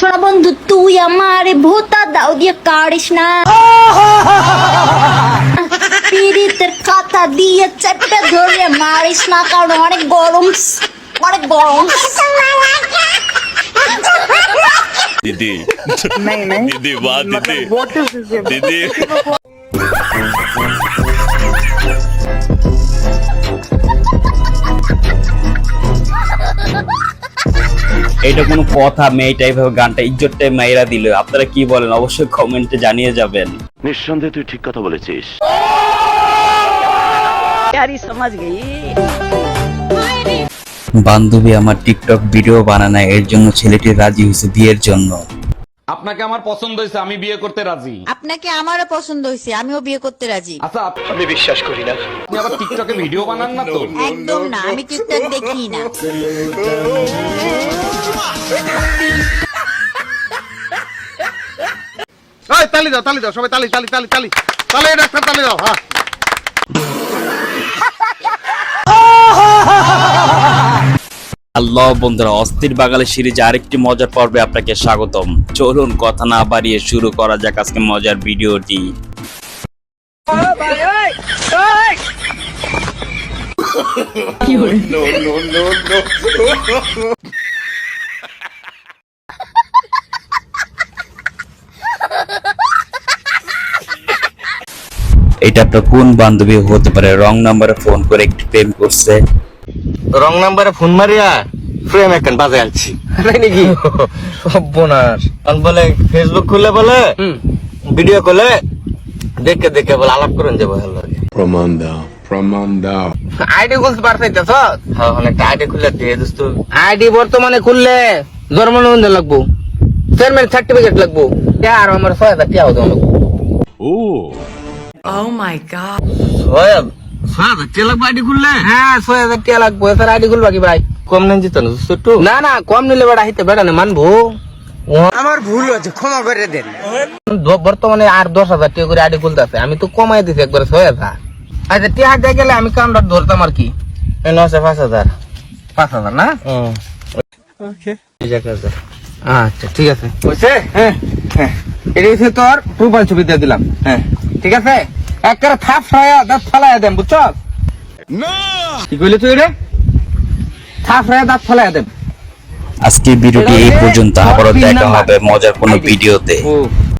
শোনা বন্ধু তুই আমার ভূতা দাও দিয়ে কাড়িস না পীড়িতের কথা দিয়ে চেপে ধরে মারিস না কারণ অনেক গরম অনেক গরম दीदी नहीं नहीं दीदी वाह दीदी मतलब what is this दीदी এটা কোনো কথা মেয়েটা এইভাবে গানটা ইজ্জতটাই মাইরা দিল। আপনারা কি বলেন? অবশ্যই কমেন্টে জানিয়ে যাবেন। নিঃসন্দেহে তুই ঠিক কথা বলেছিস। বান্ধবী আমার টিকটক ভিডিও বানানো এর জন্য ছেলেটি রাজি হয়েছে বিয়ের জন্য। আপনাকে আমার পছন্দ হয়েছে আমি বিয়ে করতে রাজি। আপনাকে আমারও পছন্দ হয়েছে আমিও বিয়ে করতে রাজি। আচ্ছা আমি বিশ্বাস করি না। আপনি আবার টিকটকে ভিডিও বানান না তো? একদম না আমি টিকটক দেখি না। তালি দাও তালি দাও সবাই তালি তালি তালি তালি। তালি ডাক্তার তালি দাও হ্যাঁ। আল্লাহ বন্ধুরা অস্থির বাগালে সিরিজে আরেকটি মজার পর্বে আপনাকে স্বাগতম। চলুন কথা না বাড়িয়ে শুরু করা যাক আজকে মজার ভিডিওটি। এটা আপনার কোন বান্ধবী হতে পারে? রং নাম্বারে ফোন করে একটি প্রেম করছে। রং নাম্বারে ফোন মারিয়া ফ্রেম একখান বাজে আনছি। তাই নাকি? বোনার বলে ফেসবুক খুলে বলে ভিডিও করলে দেখে দেখে বলে আলাপ করেন যাব হ্যালো প্রমাণ দাও প্রমাণ দাও। আইডি খুলতে পারতেছ হ্যাঁ অনেকটা আইডি খুললে দিয়ে দোস্ত। আইডি বর্তমানে খুললে জন্ম নিবন্ধন লাগবো। চেয়ারম্যান সার্টিফিকেট লাগবো। আর আমার ছয় হাজার টাকা ও ছয় হাজার ছয় হাজার টাকা লাগবে আইডি খুললে? হ্যাঁ হাজার টাকা লাগবো এছাড় আইডি খুলবা কি ভাই? কম নেন জিত না না কম নিলে বেড়া হিতে বেড়া না মানবো। আমার ভুল হচ্ছে ক্ষমা করে দেন। বর্তমানে আর দশ হাজার টাকা করে আইডি খুলতে আমি তো কমাই দিছি একবার ছয় হাজার আচ্ছা টাকা দিয়ে গেলে আমি কামটা ধরতাম আর কি? নশো পাঁচ হাজার। পাঁচ হাজার না? হাজার। আচ্ছা ঠিক আছে। বুঝছে হ্যাঁ হ্যাঁ। এটা তোর প্রোফাইল ছবি দিয়ে দিলাম। হ্যাঁ। ঠিক আছে? এক করে থাপ ফ্রায়া দাঁত ফালাইয়া দেন বুঝছ কি কইলে তুই রে? থাপ ফ্রায়া দাঁত ফালাইয়া দেন। আজকে ভিডিওটি এই পর্যন্ত। আবারও দেখা হবে মজার কোনো ভিডিওতে।